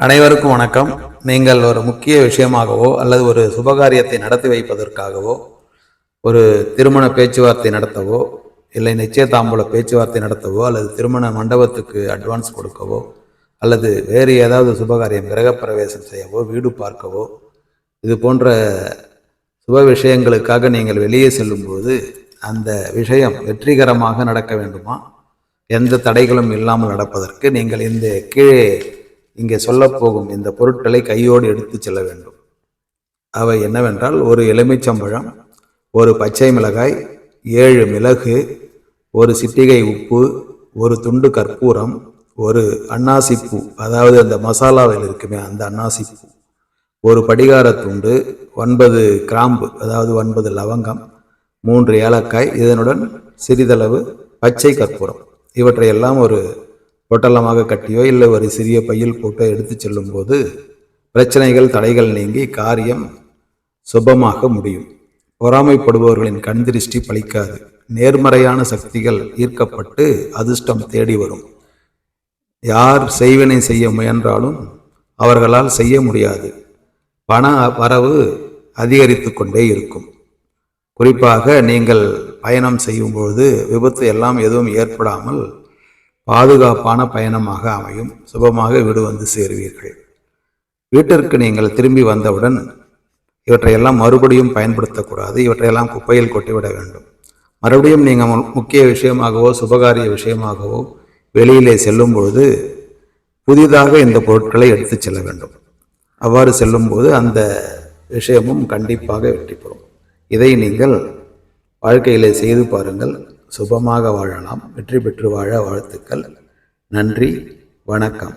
அனைவருக்கும் வணக்கம். நீங்கள் ஒரு முக்கிய விஷயமாகவோ அல்லது ஒரு சுபகாரியத்தை நடத்தி வைப்பதற்காகவோ ஒரு திருமண பேச்சுவார்த்தை நடத்தவோ இல்லை நிச்சயதாம்பூல பேச்சுவார்த்தை நடத்தவோ அல்லது திருமண மண்டபத்துக்கு அட்வான்ஸ் கொடுக்கவோ அல்லது வேறு ஏதாவது சுபகாரியம் கிரகப்பிரவேசம் செய்யவோ வீடு பார்க்கவோ இது போன்ற சுப விஷயங்களுக்காக நீங்கள் வெளியே செல்லும்போது அந்த விஷயம் வெற்றிகரமாக நடக்க வேண்டுமா? எந்த தடைகளும் இல்லாமல் நடப்பதற்கு நீங்கள் இந்த கீழே இங்கே சொல்லப்போகும் இந்த பொருட்களை கையோடு எடுத்து செல்ல வேண்டும். அவை என்னவென்றால் ஒரு எலுமிச்சம்பழம் ஒரு பச்சை மிளகாய் ஏழு மிளகு ஒரு சிட்டிகை உப்பு ஒரு துண்டு கற்பூரம் ஒரு அன்னாசிப்பூ அதாவது அந்த மசாலாவில் இருக்குமே அந்த அன்னாசிப்பூ ஒரு படிகார துண்டு ஒன்பது கிராம்பு அதாவது ஒன்பது லவங்கம் மூன்று ஏலக்காய் இதனுடன் சிறிதளவு பச்சை கற்பூரம். இவற்றையெல்லாம் ஒரு பொட்டலமாக கட்டியோ இல்லை ஒரு சிறிய பையில் போட்டோ எடுத்து செல்லும்போது பிரச்சனைகள் தடைகள் நீங்கி காரியம் சுபமாக முடியும். பொறாமைப்படுபவர்களின் கண் திருஷ்டி பலிக்காது நேர்மறையான சக்திகள் ஈர்க்கப்பட்டு அதிர்ஷ்டம் தேடி வரும். யார் செய்வினை செய்ய முயன்றாலும் அவர்களால் செய்ய முடியாது. பண வரவு அதிகரித்து கொண்டே இருக்கும். குறிப்பாக நீங்கள் பயணம் செய்யும்பொழுது விபத்து எல்லாம் எதுவும் ஏற்படாமல் பாதுகாப்பான பயணமாக அமையும். சுபமாக வீடு வந்து சேருவீர்கள். வீட்டிற்கு நீங்கள் திரும்பி வந்தவுடன் இவற்றையெல்லாம் மறுபடியும் பயன்படுத்தக்கூடாது. இவற்றையெல்லாம் குப்பையில் கொட்டிவிட வேண்டும். மறுபடியும் நீங்கள் முக்கிய விஷயமாகவோ சுபகாரிய விஷயமாகவோ வெளியிலே செல்லும் பொழுது புதிதாக இந்த பொருட்களை எடுத்துச் செல்ல வேண்டும். அவ்வாறு செல்லும்போது அந்த விஷயமும் கண்டிப்பாக வெற்றி பெறும். இதை நீங்கள் வாழ்க்கையிலே செய்து பாருங்கள். சுபமாக வாழலாம். வெற்றி பெற்று வாழ வாழ்த்துக்கள். நன்றி. வணக்கம்.